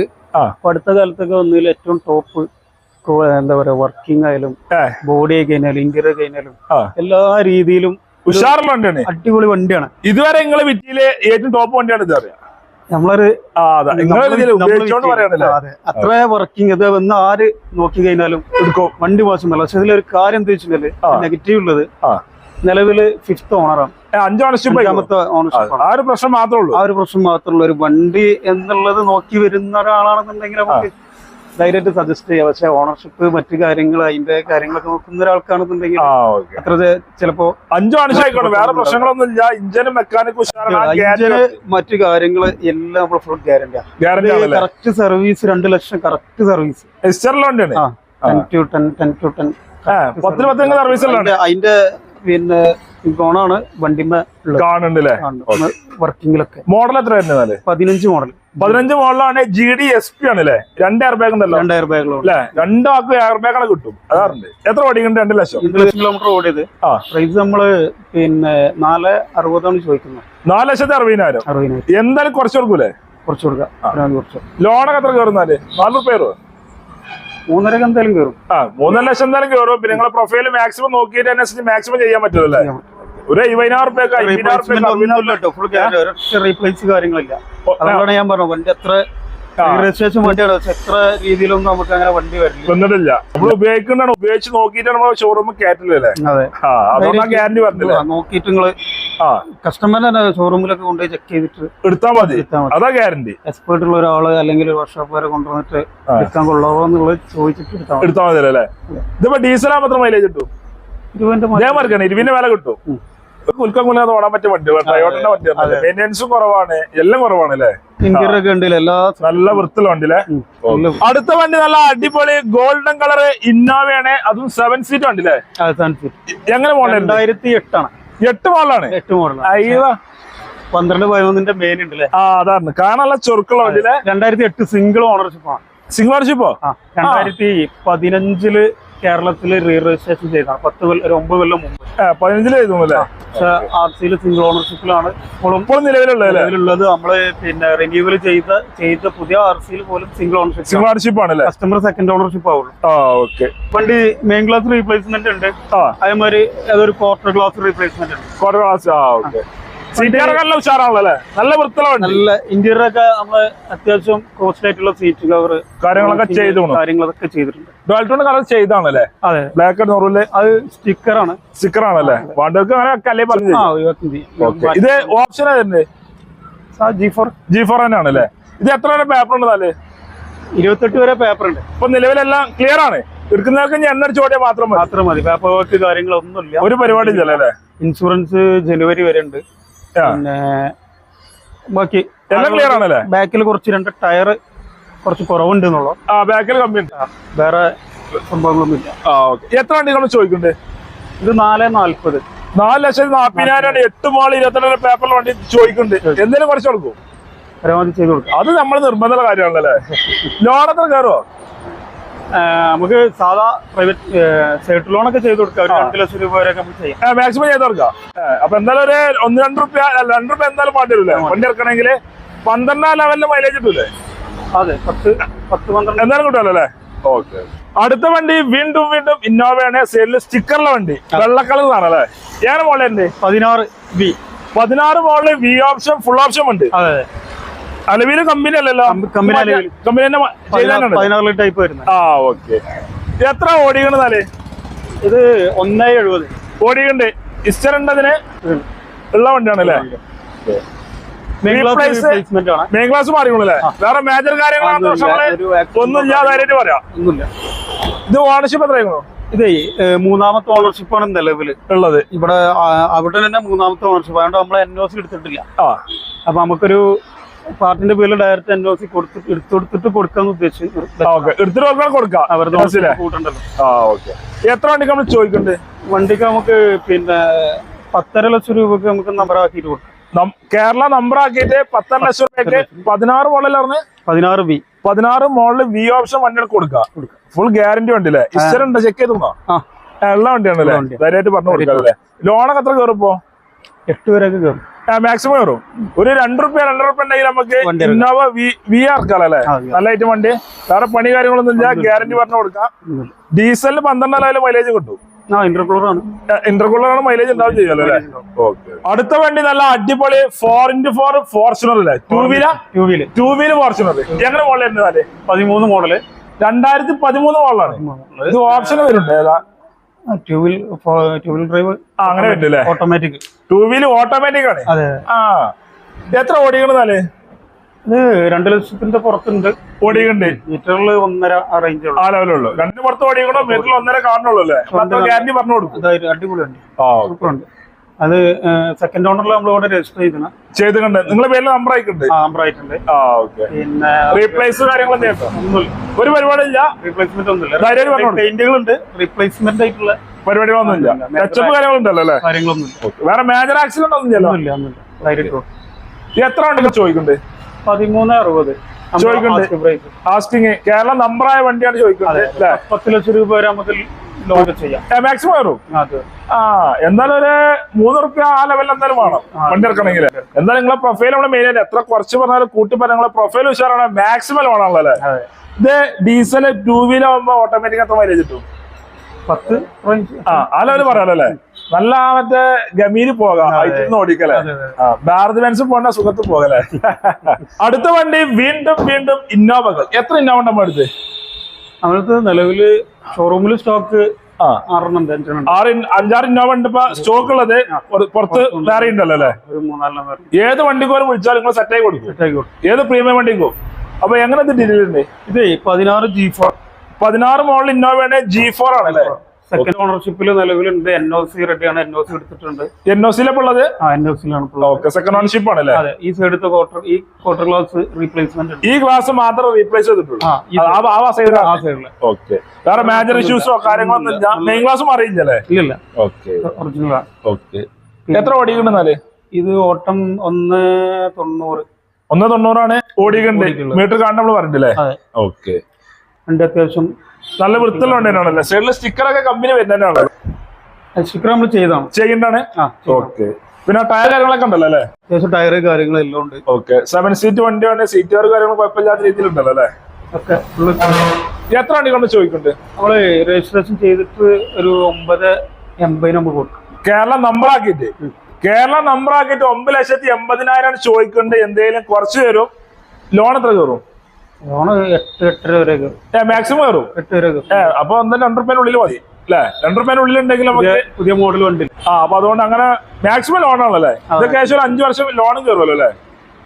അടുത്ത കാലത്തൊക്കെ വന്നതിൽ ഏറ്റവും ടോപ്പ് എന്താ പറയാ വർക്കിംഗ് ആയാലും ബോഡി കഴിഞ്ഞാലും ഇന്റീരിയർ കഴിഞ്ഞാലും എല്ലാ രീതിയിലും ഉഷാറുള്ള വണ്ടിയാണ്. അടിപൊളി വണ്ടിയാണ്. ഇതുവരെ നിങ്ങളെ വിറ്റിയിലെ ഏറ്റവും ടോപ്പ് വണ്ടിയാണ് ഇത് അറിയാം. നമ്മളൊരു അതെ. അതെ അത്ര വർക്കിംഗ് ഇത് വന്ന് ആര് നോക്കി കഴിഞ്ഞാലും എടുക്കും? വണ്ടി മോശമല്ല പക്ഷെ ഇതിലൊരു കാര്യം എന്താ വെച്ചാൽ നെഗറ്റീവ് ഉള്ളത് ആ. നിലവിൽ ഫിഫ്ത് ഓണറാണ് അഞ്ചു ഓണർഷിപ്പ് അഞ്ചാമത്തെ ഓണർഷിപ്പ് ആ ഒരു പ്രശ്നം മാത്രമേ ഉള്ളൂ. ആ ഒരു പ്രശ്നം മാത്രമുള്ള ഒരു വണ്ടി എന്നുള്ളത് നോക്കി വരുന്ന ഒരാളാണെന്നുണ്ടെങ്കിൽ നമുക്ക് ധൈര്യമായിട്ട് സജസ്റ്റ് ചെയ്യാം. പക്ഷെ ഓണർഷിപ്പ് മറ്റു കാര്യങ്ങൾ അതിന്റെ കാര്യങ്ങളൊക്കെ നോക്കുന്ന ഒരാൾക്കാണെന്നുണ്ടെങ്കിൽ അത്ര ചിലപ്പോ അഞ്ചു ഓണർഷിപ്പ് ആയിക്കോട്ടെ. വേറെ പ്രശ്നങ്ങളൊന്നും ഇല്ല ഇഞ്ചിനും മെക്കാനിക് അഞ്ചിന് മറ്റു കാര്യങ്ങൾ എല്ലാം നമ്മൾ ഫുൾ ഗ്യാരണ്ടിയാണ് കറക്റ്റ് സർവീസ് രണ്ട് ലക്ഷം കറക്റ്റ് സർവീസ് എസ്റ്റർ ആ ten to ten ten to ten പത്തിന് പത്തിന് സർവീസ് അതിന്റെ പിന്നെ ഗുണമാണ് വണ്ടിമേ വർക്കിങ്ങിലൊക്കെ. മോഡൽ എത്ര വരുന്നത് പതിനഞ്ച് മോഡൽ പതിനഞ്ച് മോഡലാണ് ജി ഡി എസ് പി ആണ് അല്ലേ രണ്ട് എയർ ബാഗ് ഉണ്ടല്ലോ. രണ്ട് എയർ ബാഗുകളുണ്ട് അല്ലേ രണ്ടാക്കും എയർ ബാഗ് ആണ് കിട്ടും. അതാറുണ്ട് എത്ര ഓടിക്കുന്നുണ്ട് രണ്ട് ലക്ഷം? ഇരുപത് ലക്ഷം കിലോമീറ്റർ ഓടിയത്. ആ. പ്രൈസ് നമ്മൾ പിന്നെ നാല് അറുപതാണ് ചോദിക്കുന്നത്. നാല് ലക്ഷത്തി അറുപതിനായിരം. അറുപതിനായിരം. എന്തായാലും കുറച്ച് കൊടുക്കൂലേ? കുറച്ച് കൊടുക്കാം. ലോണൊക്കെ എത്ര കയറുന്നാൽ നാല് റുപ്യ കയറുമോ മൂന്നരക്ക് എന്തായാലും കയറും ആ മൂന്നര ലക്ഷം എന്തായാലും കയറും പിന്നെ നിങ്ങളെ പ്രൊഫൈൽ മാക്സിമം നോക്കിയിട്ട് അതിനനുസരിച്ച് മാക്സിമം ചെയ്യാൻ പറ്റുമല്ലേ ഒരു ഇരുപതിനായിരം റുപ്യക്ക് ഒരൊറ്റ റീപ്ലേസ് കാര്യങ്ങളില്ല. അതുകൊണ്ടാണ് ഞാൻ പറഞ്ഞു വണ്ടി എത്ര രജിസ്ട്രേഷൻ വണ്ടിയാണ്. പക്ഷെ എത്ര രീതിയിലൊന്നും നമുക്ക് അങ്ങനെ വണ്ടി വരില്ല. വന്നിട്ടില്ല. നമ്മൾ ഉപയോഗിക്കുന്നതാണ്. ഉപയോഗിച്ച് നോക്കിയിട്ടാണ് നമ്മൾ ഷോറൂമിൽ കയറ്റില്ലേ അതെ. ഗ്യാരണ്ടി പറഞ്ഞില്ലേ? നോക്കിയിട്ട് നിങ്ങൾ കസ്റ്റമർ തന്നെ ഷോറൂമിലൊക്കെ കൊണ്ടുപോയി ചെക്ക് ചെയ്തിട്ട് എടുത്താൽ മതി. എടുത്താൽ മതി. അതാ ഗ്യാരണ്ടി എക്സ്പേർട്ട് ഉള്ള ഒരാൾ അല്ലെങ്കിൽ ഒരു വർക്ക്ഷോപ്പ് വരെ കൊണ്ടുവന്നിട്ട് എടുക്കാൻ കൊള്ളാവോ എന്നുള്ളത് ചോദിച്ചിട്ട് എടുത്താൽ മതി. എടുത്താൽ മതി അല്ലേ? ഇതിപ്പോ ഡീസലാ മാത്രം മൈലേജ് കിട്ടും? ഇരുപതിന്റെ വില കിട്ടും. ഉം. കുൽക്കം കുലാതെ ഓടാൻ പറ്റിയ വണ്ടി ടയോട്ടന്റെ വണ്ടിയാണ് മെയിന്റെനൻസും കുറവാണ് എല്ലാം കുറവാണ് അല്ലേ? ഉണ്ടല്ലോ നല്ല വൃത്തിയുള്ള അടുത്ത വണ്ടി നല്ല അടിപൊളി ഗോൾഡൻ കളർ ഇന്നോവയാണ്. അതും സെവൻ സീറ്റ് വണ്ടി അല്ലേ? ആ, എങ്ങനെ മോഡലുണ്ട് രണ്ടായിരത്തി എട്ടാണ്. എട്ട് മോഡലാണ്. എട്ട് മോളാണ് അയ്യോ പന്ത്രണ്ട് പതിനൊന്നിന്റെ മെയിൻ ഉണ്ട് അല്ലേ ആ അതാണ്. കാണാനുള്ള ചെറുക്കുള്ള വണ്ടിയിലെ രണ്ടായിരത്തി എട്ട് സിംഗിൾ ഓണർഷിപ്പാണ് സിംഗിൾ ഓണർഷിപ്പോ രണ്ടായിരത്തി പതിനഞ്ചിൽ കേരളത്തിൽ റീ രജിസ്ട്രേഷൻ ചെയ്തതാണ് പത്ത് കൊല്ലം ഒരു ഒമ്പത് കൊല്ലം മുമ്പ്. പതിനഞ്ചിൽ ആർ സിയിൽ സിംഗിൾ ഓണർഷിപ്പിലാണ് ഇപ്പോൾ നിലവിലുള്ളത് നമ്മൾ പിന്നെ റിന്യൂവൽ ചെയ്ത ചെയ്ത പുതിയ ആർ സിയിൽ പോലും സിംഗിൾ ഓണർഷിപ്പ് സിംഗിൾ ഓണർഷിപ്പ് ആണ് കസ്റ്റമർ സെക്കൻഡ് ഓണർഷിപ്പ് ആവുള്ളൂ. ഓക്കെ വണ്ടി മെയിൻ ഗ്ലാസ് റീപ്ലേസ്മെന്റ് ഉണ്ട്. അതേമാതിരി ഏതൊരു ക്വാർട്ടർ ഗ്ലാസ് റീപ്ലേസ്മെന്റ് ഉണ്ട്. ക്വാർട്ടർ ആ ഓക്കെ നല്ല ഉഷാറാണല്ലോ അല്ലേ? നല്ല ഇന്റീരിയർ ഒക്കെ നമ്മൾ അത്യാവശ്യം കോസ്റ്റ് ആയിട്ടുള്ള സീറ്റ് കവർ കാര്യങ്ങളൊക്കെ ചെയ്തു കാര്യങ്ങളൊക്കെ ചെയ്തിട്ടുണ്ട്. ഡോൾട്ടോൺ കളർ ചെയ്താണല്ലേ? അതെ. ബ്ലാക്ക് ആൻഡ് നൂറിൽ അത് സ്റ്റിക്കറാണ്. സ്റ്റിക്കർ ആണല്ലേ വണ്ടികൾക്ക് അങ്ങനെ കല്ലേ പറഞ്ഞു ഇത് ഓപ്ഷൻ ആയിരുന്നു ജി ഫോർ ജി ഫോർ തന്നെ ആണല്ലേ ഇത് എത്ര വരെ പേപ്പർ ഉണ്ട് നാല് ഇരുപത്തെട്ട് വരെ പേപ്പർ ഉണ്ട്. ഇപ്പൊ നിലവിലെല്ലാം ക്ലിയർ ആണ്. എടുക്കുന്നവർക്ക് ഞാൻ എണ്ണ ചോടിയാൽ മാത്രം മതി. മാത്രം മതി. പേപ്പർ വർക്ക് കാര്യങ്ങളൊന്നും ഇല്ല ഒരു പരിപാടി ഇല്ലല്ലേ ഇൻഷുറൻസ് ജനുവരി വരെ ഉണ്ട്. പിന്നെ ബാക്കി എല്ലാം ക്ലിയർ ആണല്ലേ? ബാക്കിൽ കുറച്ച് രണ്ട് ടയർ കുറച്ച് കുറവുണ്ട് എന്നുള്ളൂ ആ ബാക്കിൽ കമ്പി വേറെ സംഭവങ്ങളൊന്നും ഇല്ല ആ ഓക്കെ. എത്ര വണ്ടികളാണ് ചോദിക്കുന്നത് ഇത് നാല് നാല്പത് നാല് ലക്ഷത്തി നാപ്പതിനായിരം എട്ട് മോൾ ഇരുപത്തിരണ്ട് പേപ്പറിൽ വണ്ടി ചോദിക്കുന്നുണ്ട്. എന്തെങ്കിലും കുറച്ച് കൊടുക്കും. പരമാവധി ചെയ്ത് കൊടുക്കും. അത് നമ്മൾ നിർബന്ധമുള്ള കാര്യമാണല്ലേ? ലോൺ എത്ര കയറുമോ നമുക്ക് സാധാ പ്രൈവറ്റ് സൈറ്റ് ലോൺ ഒക്കെ ചെയ്ത് കൊടുക്കാം. ഒരു രണ്ട് ലക്ഷം രൂപ വരെ നമുക്ക് ചെയ്യാം. മാക്സിമം ചെയ്ത് കൊടുക്കാം. അപ്പൊ എന്തായാലും ഒരു ഒന്ന് രണ്ട് റുപ്യ രണ്ട് റുപ്യ എന്തായാലും വേണ്ടി വരില്ലേ? വണ്ടി ഇറക്കണമെങ്കിൽ പന്ത്രണ്ടാം ലെവലിൽ മൈലേജ് കിട്ടൂലേ? അതെ പത്ത് പത്ത് പന്ത്രണ്ട്. എന്തായാലും കിട്ടുമല്ലോ അല്ലേ? ഓക്കെ. അടുത്ത വണ്ടി വീണ്ടും വീണ്ടും ഇന്നോവയാണ് സൈഡിൽ സ്റ്റിക്കറിലെ വണ്ടി. വെള്ള കളർ അല്ലേ? ഏറെ മോഡലുണ്ട് പതിനാറ് ബി പതിനാറ് model V option full option ഉണ്ട്. അതെ. അതെ അലവിൽ കമ്പനി അല്ലല്ലോ കമ്പനി തന്നെ ടൈപ്പ് വരുന്നത്. ആ ഓക്കെ എത്ര ഓടിക്കണതാലേ ഇത് ഒന്നേ എഴുപത്. ഓടിക്കണ്ട് ഇസ്റ്റർ അതിന് ഉള്ള റീപ്ലേസ്മെന്റ് ആണ്. മെയിൻ ക്ലാസ് മാറിക്കോളല്ലേ വേറെ മേജർ കാര്യങ്ങളാണ് ഒന്നും ഇല്ലാതായിട്ട് പറയാം. ഒന്നുമില്ല. ഇത് ഓണർഷിപ്പ് എത്രയാണോ ഇതേ മൂന്നാമത്തെ ഓണർഷിപ്പ് ആണ് നിലവിൽ ഉള്ളത്. ഇവിടെ അവിടെ തന്നെ മൂന്നാമത്തെ ഓണർഷിപ്പ് അതുകൊണ്ട് നമ്മൾ എൻ എടുത്തിട്ടില്ല. അപ്പൊ നമുക്കൊരു പാർട്ടിന്റെ പേരിൽ ഡയറക്റ്റ് എൻ ഒ സി കൊടുത്ത് എടുത്തു കൊടുത്തിട്ട് കൊടുക്കാന്ന് ഉദ്ദേശിച്ചു എടുത്തിട്ട് കൊടുക്കാൻ കൊടുക്കാം. എത്ര വണ്ടിക്ക് നമ്മൾ ചോദിക്കുന്നുണ്ട് വണ്ടിക്ക് നമുക്ക് പിന്നെ പത്തര ലക്ഷം രൂപക്ക് നമുക്ക് നമ്പർ ആക്കിയിട്ട് കൊടുക്കാം. കേരള നമ്പർ ആക്കിയിട്ട് പത്തര ലക്ഷം രൂപയ്ക്ക് പതിനാറ് മോഡലാണ് പതിനാറ് ബി പതിനാറ് മോഡൽ വി ഓപ്ഷൻ വണ്ടികൾ കൊടുക്കാം. ഫുൾ ഗ്യാരണ്ടി വണ്ടില്ലേ ഇസ്റ്റർ ഉണ്ട്? ചെക്ക് ചെയ്തോ ആ. ഉള്ള വണ്ടിയാണല്ലേ. ധൈര്യമായിട്ട് പറഞ്ഞു കൊടുക്കാം അല്ലേ? ലോണൊക്കെ എത്ര കയറിപ്പോ എട്ട് പേരൊക്കെ കയറും മാക്സിമം കയറും ഒരു രണ്ട് റുപ്യ രണ്ടര റുപ്യ ഉണ്ടെങ്കിൽ നമുക്ക് ഇന്നോവ വി വി ആർക്കാലല്ലേ ആ, ആർ. നല്ല ഐറ്റം വണ്ടി. വേറെ പണി കാര്യങ്ങളൊന്നും ഇല്ല. ഗ്യാരണ്ടി പറഞ്ഞു കൊടുക്കാം. ഡീസലിന് പന്ത്രണ്ടായാലും മൈലേജ് കിട്ടും. ഇന്റർകൂളർ ആണ്. മൈലേജ് ഉണ്ടാവും അല്ലേ? അടുത്ത വണ്ടി നല്ല അടിപൊളി ഫോർ ഇന്റു ഫോർ ഫോർച്യൂണർ അല്ലേ? Two wheel two wheel two wheel Fortuner എങ്ങനെ മോഡൽ അല്ലേ പതിമൂന്ന് മോഡൽ രണ്ടായിരത്തി പതിമൂന്ന് മോഡലാണ് ഇത് ഓപ്ഷൻ വരുന്നുണ്ട്. ഏതാ? Two wheel two wheel drive അങ്ങനെ ഓട്ടോമാറ്റിക് ടൂ വീൽ ഓട്ടോമാറ്റിക് ആണ്. അതെ. ആ. എത്ര ഓടിക്കണെന്നാൽ ഇത് രണ്ട് ലക്ഷത്തിന്റെ പുറത്തുണ്ട്. ഓടിക്കണ്ട്. മീറ്ററിൽ ഒന്നര റേഞ്ച് ഉള്ളു. ആ ലെവലുള്ളൂ രണ്ട് പുറത്ത് ഓടിക്കണോ? മീറ്ററിൽ ഒന്നര കാണുള്ളൂ അല്ലേ? ഗ്യാരണ്ടി പറഞ്ഞു കൊടുക്കും. അതായത് അടിപൊളി വണ്ടി. ആ സൂപ്പറുണ്ട് അത് സെക്കൻഡ് ഓണറിൽ നമ്മൾ ഇവിടെ രജിസ്റ്റർ ചെയ്തിന് ചെയ്തിട്ടുണ്ട്. നിങ്ങളെ പേരിൽ നമ്പർ ആയിട്ടുണ്ട് നമ്പർ ആയിട്ടുണ്ട് ആ ഓക്കെ പിന്നെ റീപ്ലേസ് കാര്യങ്ങളൊന്നും ഒരു പരിപാടിയില്ല. റീപ്ലേസ്മെന്റ് ഒന്നുമില്ല. പെയിന്റുകളുണ്ട് റീപ്ലേസ്മെന്റ് ആയിട്ടുള്ള പരിപാടികളൊന്നുമില്ല ടച്ചപ്പ് കാര്യങ്ങളുണ്ടല്ലോ അല്ലേ? കാര്യങ്ങളൊന്നും വേറെ മേജർ ആക്സിഡന്റ് ഒന്നും ഡയറക്റ്റ് എത്ര ഉണ്ടെന്ന് ചോദിക്കുന്നുണ്ട്? പതിമൂന്ന് അറുപത്. ചോദിക്കുന്നുണ്ട്. ആസ്കിങ് കേരള നമ്പറായ വണ്ടിയാണ് ചോദിക്കുന്നത് പത്ത് ലക്ഷം രൂപ വരെ നമുക്ക് ചെയ്യാം. മാക്സിമം അത്. ആ എന്തായാലും ഒരു മൂന്ന് റുപ്യ ആ ലെവലിൽ എന്തായാലും വേണം. വണ്ടി ഇറക്കണമെങ്കിൽ എന്തായാലും നിങ്ങളെ പ്രൊഫൈൽ നമ്മുടെ മെയിൻ ആയിട്ട് എത്ര കുറച്ച് പറഞ്ഞാലും കൂട്ടി പറഞ്ഞാൽ നിങ്ങളെ പ്രൊഫൈൽ ഉഷാറാണ്. മാക്സിമം വേണമല്ലോ അല്ലേ ഇത് ഡീസൽ ടൂ വീലർ ആകുമ്പോ ഓട്ടോമാറ്റിക് എത്ര മൈലേജ് കിട്ടും? പത്ത് ആ ആ ലെവൽ നല്ല മറ്റേ ഗമീര് പോകാം. ഓടിക്കലേ ഭാരത് ബെൻസ് പോണ്ട സുഖത്ത് പോകലേ അടുത്ത വണ്ടി വീണ്ടും വീണ്ടും ഇന്നോവകൾ എത്ര ഇന്നോവ ഉണ്ട് നമ്മുടെ അടുത്ത് നിലവിൽ ഷോറൂമിൽ സ്റ്റോക്ക് അഞ്ചാറ് ഇന്നോവ ഉണ്ട് ഇപ്പൊ സ്റ്റോക്ക് ഉള്ളത് പുറത്ത് വേറെ ഉണ്ടല്ലോ അല്ലെ? ഏത് വണ്ടിക്കോലും വിളിച്ചാലും നിങ്ങൾ സെറ്റ് ആയി കൊടുക്കും. ഏത് പ്രീമിയം വണ്ടിക്കും? അപ്പൊ എങ്ങനെ ഇത് ഡീലുണ്ട് ഉണ്ട് ഇതേ പതിനാറ് ജി ഫോർ പതിനാറ് മോഡൽ ഇന്നോവയാണ് ജി ഫോർ ആണ് അല്ലേ? സെക്കൻഡ് ഓണർഷിപ്പിൽ നിലവിലുണ്ട്. എൻ ഒ സി റെഡിയാണ് എൻ ഒ സി എടുത്തിട്ടുണ്ട്. എൻ ഒ സിയിലപ്പോ ഉള്ളത് ആ എൻ ഒ സിയിലാണ് ഓക്കെ സെക്കൻഡ് ഓണർഷിപ്പ് ആണല്ലേ? അതെ ഈ സൈഡത്തെ ക്വാർട്ടർ ഈ ക്വാർട്ടർ ഗ്ലാസ് റീപ്ലേസ്മെന്റ് ഈ ഗ്ലാസ് മാത്രം റീപ്ലേസ് ചെയ്തിട്ടുള്ളൂ? ആ സൈഡ് ആ സൈഡിൽ ഓക്കെ വേറെ മേജർ ഇഷ്യൂസോ കാര്യങ്ങളൊന്നും ഇല്ല. മെയിൻ ഗ്ലാസും അറിയില്ലല്ലേ ഇല്ലില്ല ഓക്കെ ഒറിജിനൽ ഓക്കെ എത്ര ഓടിക്കുന്നുന്നാൽ ഇത് ഓട്ടം ഒന്ന് തൊണ്ണൂറ്. ഒന്ന് തൊണ്ണൂറാണ്? ഓടിക്കുന്നുണ്ട് മീറ്റർ കാണുന്ന നമ്മൾ പറഞ്ഞില്ലേ അതെ. ഓക്കെ രണ്ട് അത്യാവശ്യം നല്ല വൃത്തിയുള്ള വണ്ടിയാണല്ലേ സൈഡിൽ സ്റ്റിക്കറൊക്കെ കമ്പനി വരുന്നതന്നെയാണ് സ്റ്റിക്കർ നമ്മൾ ചെയ്താണ് ചെയ്യണ്ടാണ് ഓക്കെ പിന്നെ ടയർ കാര്യങ്ങളൊക്കെ ഉണ്ടല്ലോ അല്ലേ? അത്യാവശ്യം ടയർ കാര്യങ്ങളെല്ലാം ഉണ്ട്. ഓക്കെ സെവൻ സീറ്റ് വണ്ടി വേണ്ട സീറ്റ് കാര്യങ്ങൾ കുഴപ്പമില്ലാത്ത രീതിയിലുണ്ടല്ലോ അല്ലേ? ഒക്കെ എത്ര വണ്ടി കൊണ്ട് ചോദിക്കുന്നുണ്ട്? നമ്മൾ രജിസ്ട്രേഷൻ ചെയ്തിട്ട് ഒരു ഒമ്പത് എൺപതിന് നമുക്ക് കൊടുക്കും. കേരള നമ്പർ ആക്കിയിട്ട്. കേരള നമ്പർ ആക്കിയിട്ട് ഒമ്പത് ലക്ഷത്തി എൺപതിനായിരം ചോദിക്കുന്നുണ്ട്. എന്തെങ്കിലും കുറച്ച് തരും. ലോൺ എത്ര കയറും? ലോണ് എട്ട് എട്ടര വരെ കയറും മാക്സിമം കയറും. എട്ട് വരെ കയറും ഏ അപ്പൊ ഒന്ന് രണ്ട് റുപ്യേന്റെ ഉള്ളിൽ മതി അല്ലേ? രണ്ട് റുപ്യേന്റെ ഉള്ളിൽ ഉണ്ടെങ്കിൽ നമുക്ക് പുതിയ- മോഡൽ വണ്ടി. ആ അപ്പൊ അതുകൊണ്ട് അങ്ങനെ മാക്സിമം ആണല്ലേ ഇതൊക്കെ ഏകദേശം അഞ്ചു വർഷം ലോണും കയറുമല്ലോ അല്ലേ?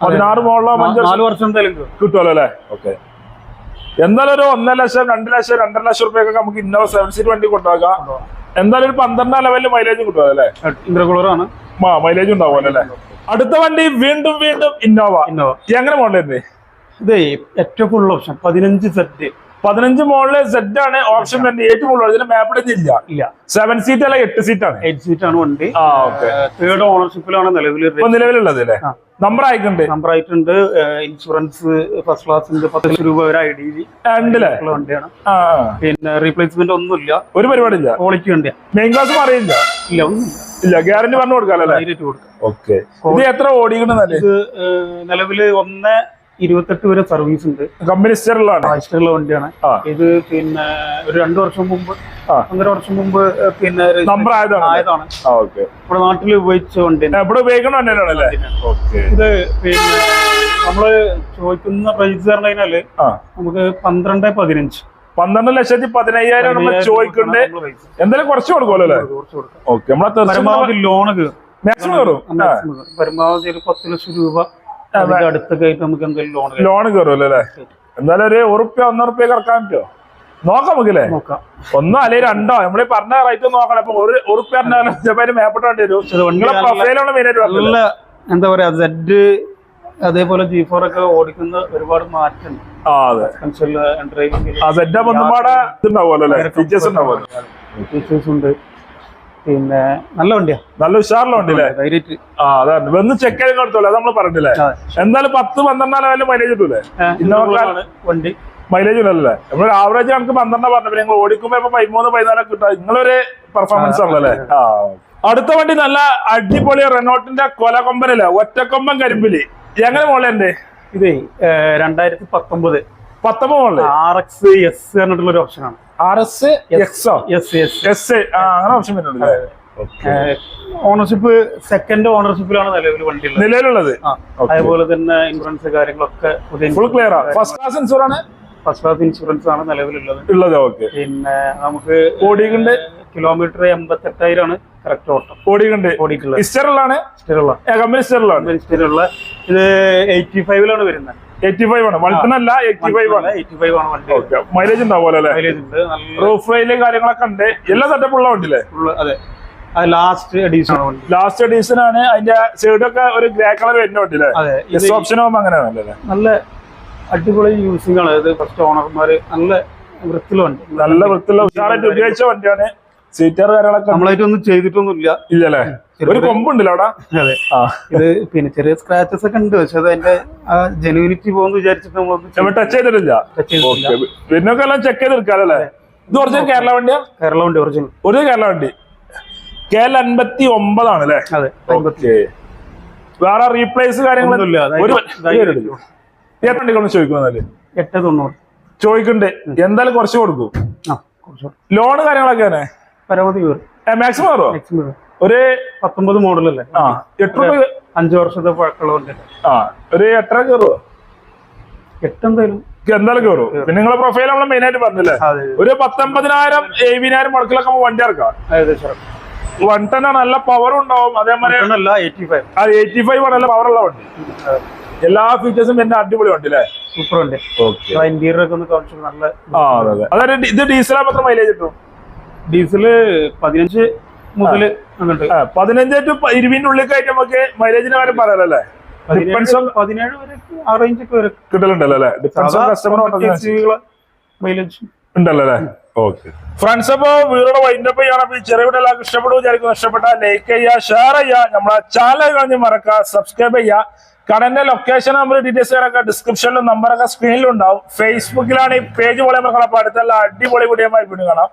പതിനാറ് മോളിലോ നാല് വർഷം എന്തായാലും കിട്ടുമല്ലോ അല്ലേ? ഓക്കെ എന്തായാലും ഒരു ഒന്നര ലക്ഷം രണ്ട് ലക്ഷം രണ്ടര ലക്ഷം റുപ്യൊക്കെ നമുക്ക് ഇന്നോവ സെവൻ സീറ്റ് വണ്ടി കൊണ്ടുപോകാം. എന്തായാലും ഒരു പന്ത്രണ്ടാം ലെവലിൽ മൈലേജ് കിട്ടുമല്ലോ അല്ലേ? മൈലേജ് ഉണ്ടാവുമല്ലോ അല്ലേ? അടുത്ത വണ്ടി വീണ്ടും വീണ്ടും ഇന്നോവ ഇന്നോവ എങ്ങനെ മോഡലുണ്ട് ഇതേ ഏറ്റവും ഫുൾ ഓപ്ഷൻ പതിനഞ്ച് സെറ്റ് പതിനഞ്ച് മോളിൽ സെറ്റ് ആണ് ഓപ്ഷൻ രണ്ട് ഏറ്റവും കൂടുതൽ ഇതിന് മാപ്പിടൊന്നും ഇല്ല ഇല്ല. സെവൻ സീറ്റ് അല്ല എട്ട് സീറ്റ് ആണ്. എയ്റ്റ് സീറ്റ് ആണ് വണ്ടി. ആ ഓക്കെ തേർഡ് ഓണർഷിപ്പിലാണ് നിലവിൽ നിലവിലുള്ളത് അല്ലേ? നമ്പർ ആയിട്ടുണ്ട്. നമ്പർ ആയിട്ടുണ്ട്. ഇൻഷുറൻസ് ഫസ്റ്റ് ക്ലാസ് ഉണ്ട്. പത്ത് ലക്ഷം രൂപ വരെ ഐ ഡി വണ്ടിയാണ്. പിന്നെ റീപ്ലേസ്മെന്റ് ഒന്നുമില്ല. ഒരു പരിപാടി ഇല്ല. ക്വാളിറ്റി വണ്ടിയാണ് മെയിൻ ക്ലാസ് അറിയില്ല. ഇല്ല ഒന്നും ഇല്ല ഗ്യാരണ്ടി പറഞ്ഞു കൊടുക്കാം. ഓക്കെ ഇത് എത്ര ഓടിക്കണെന്നല്ലേ ഇത് നിലവിൽ ഒന്ന് ഇരുപത്തെട്ട് വരെ സർവീസ് ഉണ്ട്. കമ്പനി ഇഷ്ടമുള്ള വണ്ടിയാണ്. ഇത് പിന്നെ ഒരു രണ്ടു വർഷം മുമ്പ്. ഒന്നര വർഷം മുമ്പ് പിന്നെ നമ്പർ ആയതാണ്. ഇവിടെ നാട്ടിൽ ഉപയോഗിച്ച തന്നെയാണല്ലേ ഇത് പിന്നെ നമ്മൾ ചോദിക്കുന്ന പ്രൈസ് പറഞ്ഞു കഴിഞ്ഞാൽ നമുക്ക് പന്ത്രണ്ട് പതിനഞ്ച്. പന്ത്രണ്ട് ലക്ഷത്തി പതിനയ്യായിരം നമ്മൾ ചോദിക്കുന്നുണ്ട് നമ്മൾ എന്തായാലും കുറച്ച് കൊടുക്കുമല്ലോ അല്ലേ? ഓക്കെ നമ്മളെ പരമാവധി ലോണ് മാക്സിമം കയറും. maximum പരമാവധി ഒരു പത്ത് ലക്ഷം രൂപ അടുത്തൊക്കെ ആയിട്ട് നമുക്ക് എന്തെങ്കിലും ലോൺ ലോൺ കയറുമല്ലോ അല്ലേ? എന്തായാലും ഒരു ഉറുപ്പ്യ ഒന്നുറുപ്പ്യ കറക്കാൻ പറ്റുമോ? നോക്കാം നമുക്കില്ലേ? നോക്കാം. ഒന്നോ അല്ലെങ്കിൽ രണ്ടോ? നമ്മളീ പറഞ്ഞ റേറ്റ് നോക്കണം. അപ്പൊ ഒരു ഉറുപ്പ്യ പറഞ്ഞാലും മേപ്പെട്ട് വേണ്ടി വരും. നിങ്ങളെ പ്രൊഫൈലാണ് എന്താ പറയാ സെഡ് അതേപോലെ ജി ഫോർ ഒക്കെ ഓടിക്കുന്ന ഒരുപാട് മാറ്റം അല്ലേ? ഫീച്ചേഴ്സ് ഉണ്ട്. പിന്നെ നല്ല വണ്ടിയാ. നല്ല ഉഷാറിലെ വണ്ടിയല്ലേ? ധൈര്യമായിട്ട് ആ അതാണ് വന്ന് ചെക്ക് ചെയ്യാൻ കൊടുത്തോളൂ അത് നമ്മൾ പറഞ്ഞില്ലേ. എന്തായാലും പത്ത് പന്ത്രണ്ടാലും മൈലേജ് കിട്ടൂലേ? വണ്ടി. മൈലേജ് ഇല്ലല്ലേ? നമ്മൾ ആവറേജ് നമുക്ക് പന്ത്രണ്ടാ പറഞ്ഞ നിങ്ങൾ ഓടിക്കുമ്പോ ഇപ്പൊ പതിമൂന്ന് പതിനാലൊക്കെ കിട്ടുക നിങ്ങളൊരു പെർഫോമൻസ് ആണല്ലേ? ആ. അടുത്ത വണ്ടി നല്ല അടിപൊളി റെനോട്ടിന്റെ കൊലകൊമ്പനല്ലേ? ഒറ്റക്കൊമ്പൻ കരിമ്പിൽ. എങ്ങനെ മോളെ ഇതേ രണ്ടായിരത്തി പത്തൊമ്പത്. പത്തൊമ്പത് ആർ എക്സ് എസ് പറഞ്ഞിട്ടുള്ള ഒരു ഓപ്ഷനാണ് ആർ എസ് എക്സോ എസ് എസ് എസ് ആ അങ്ങനെ ഓപ്ഷൻ വരുന്നുണ്ടല്ലേ ഓണർഷിപ്പ് സെക്കൻഡ് ഓണർഷിപ്പിലാണ് നിലവിൽ വണ്ടി നിലവിലുള്ളത്? അതേപോലെ തന്നെ ഇൻഷുറൻസ് കാര്യങ്ങളൊക്കെ ഫുൾ ക്ലിയർ ആ? ഫസ്റ്റ് ക്ലാസ് ഇൻഷൂർ ആണ്? ഫസ്റ്റ് ക്ലാസ് ഇൻഷുറൻസ് ആണ് നിലവിലുള്ളത്. ഉള്ളത് ഓക്കെ പിന്നെ നമുക്ക് ഓടിക്കുണ്ട്? കിലോമീറ്റർ എൺപത്തെട്ടായിരം ആണ്? കറക്റ്റ് ഓട്ടം കമ്പനി ഇസ്റ്ററിലാണ് സ്ഥിരമുള്ള ഇത് എയ്റ്റി ഫൈവിലാണ് വരുന്നത്. എയ്റ്റി ഫൈവ് ആണ്. വൾട്ടനല്ല എയ്റ്റി ഫൈവ് ആണ്. എയ്റ്റി ഫൈവ് ആണ് വണ്ടി ഓക്കെ മൈലേജ് ഉണ്ടാവുമല്ലോ അല്ലേ? മൈലേജ് ഉണ്ട്. നല്ല റൂഫ് റെയിലും കാര്യങ്ങളൊക്കെ ഉണ്ട്. എല്ലാ സെറ്റപ്പ് ഉള്ള വണ്ടിയില്ലേ? അല്ലേ അതെ. ലാസ്റ്റ് എഡീഷൻ ലാസ്റ്റ് എഡീഷൻ ആണ്. അതിന്റെ സൈഡൊക്കെ ഒരു ഗ്രേ കളർ വരുന്ന വണ്ടിയില്ലേ? ഓപ്ഷൻ ആവുമ്പോ അങ്ങനെയാണല്ലേ നല്ല അടിപൊളി യൂസിംഗ് ആണ്. ഇത് ഫസ്റ്റ് ഓണർമാര് നല്ല വൃത്തിലുണ്ട് നല്ല വൃത്തിലുള്ള ഉഷാറായിട്ട് ഉപയോഗിച്ച വണ്ടിയാണ്. സീറ്റർ കാര്യങ്ങളൊക്കെ നമ്മളായിട്ടൊന്നും ചെയ്തിട്ടൊന്നുമില്ല. ഇല്ലല്ലേ? ഒരു കൊമ്പുണ്ടല്ലോ അവിടെ. അതെ. ഇത് പിന്നെ ചെറിയ സ്ക്രാച്ചസ് ഒക്കെ ഉണ്ട്. പക്ഷെ അത് അതിന്റെ ആ ജെനുവിനിറ്റി പോകുന്നു വിചാരിച്ചിട്ട് നമ്മൾ ടച്ച് ചെയ്തിട്ടില്ല. പിന്നെ ഒക്കെ എല്ലാം ചെക്ക് ചെയ്തെടുക്കാല്ലേ ഇത് ഒറിജിനൽ കേരള വണ്ടിയാ? കേരള വണ്ടി ഒറിജിനൽ ഒരു കേരള വണ്ടി. കേരള അൻപത്തി ഒമ്പതാണ് അല്ലേ? അതെ വേറെ റീപ്ലേസ് ഒരു- എത്ര വണ്ടികളൊന്നും ചോദിക്കുന്നാൽ എട്ട് തൊണ്ണൂറ്. ചോദിക്കണ്ടേ. എന്തായാലും കുറച്ച് കൊടുക്കും. ലോണ് കാര്യങ്ങളൊക്കെ പരമാവധി മാക്സിമം കയറുമോ മാക്സിമം ഒരു പത്തൊമ്പത് മോഡലല്ലേ? ആ എട്ട് അഞ്ചു വർഷത്തെ പഴക്കമുണ്ട് ആ ഒരു എട്ടര കയറുമോ എട്ടെന്തായാലും എന്തായാലും കയറും. പിന്നെ നിങ്ങളെ പ്രൊഫൈൽ നമ്മൾ മെയിൻ ആയിട്ട് പറഞ്ഞില്ലേ? ഒരു പത്തൊമ്പതിനായിരം എഴുപതിനായിരം മുടക്കിലൊക്കെ നമുക്ക് വണ്ടി ഇറക്കാം. ഏകദേശം. വൺ ടെൻ നല്ല പവർ ഉണ്ടാവും. അതേമാതിരി എയ്റ്റി ഫൈവ് ആണ്. നല്ല പവറുള്ള വണ്ടി. എല്ലാ ഫീച്ചേഴ്സും പിന്നെ അടിപൊളി വണ്ടി. അല്ലേ സൂപ്പർ വണ്ടി ഇന്റീരിയർ ഒക്കെ ഒന്ന് കാണിച്ചു നല്ല ആ അതെ അതെ. അതായത് ഇത് ഡീസലാ എത്ര മൈലേജ് കിട്ടും? ഡീസൽ പതിനഞ്ച് മുതൽ പതിനഞ്ച് ടു ഇരുപതിന്റെ ഉള്ളിൽ കഴിഞ്ഞ് നമുക്ക് മൈലേജിന് കാര്യം പറയാലല്ലേ? പതിനേഴ് വരെ ആ റേഞ്ച് ഒക്കെ വരെ. കിട്ടലുണ്ടല്ലോ അല്ലേ? ഡിപ്പെൻസ് കസ്റ്റമർ മൈലേജ് ഉണ്ടല്ലോ അല്ലേ? ഓക്കെ ഫ്രണ്ട്സ് അപ്പോ വീടോടെ വൈൻഡപ്പ് ചെയ്യണം അപ്പൊ ഈ ചെറിയ വീട് എല്ലാവർക്കും ഇഷ്ടപ്പെടും വിചാരിക്കുന്നു. ഇഷ്ടപ്പെട്ടാൽ ലൈക്ക് ചെയ്യുക ഷെയർ ചെയ്യുക. നമ്മളെ ചാനൽ കളഞ്ഞ് മറക്കുക സബ്സ്ക്രൈബ് ചെയ്യുക. കടന്റെ ലൊക്കേഷൻ നമ്പർ ഡീറ്റെയിൽസ് ഒക്കെ ഡിസ്ക്രിപ്ഷനിലും നമ്പറൊക്കെ സ്ക്രീനിലും ഉണ്ടാവും. ഫേസ്ബുക്കിലാണ് ഈ പേജ് പോലെ മക്കളെ അടുത്തുള്ള അടിപൊളി വീഡിയോ വീണ്ടും കാണാം.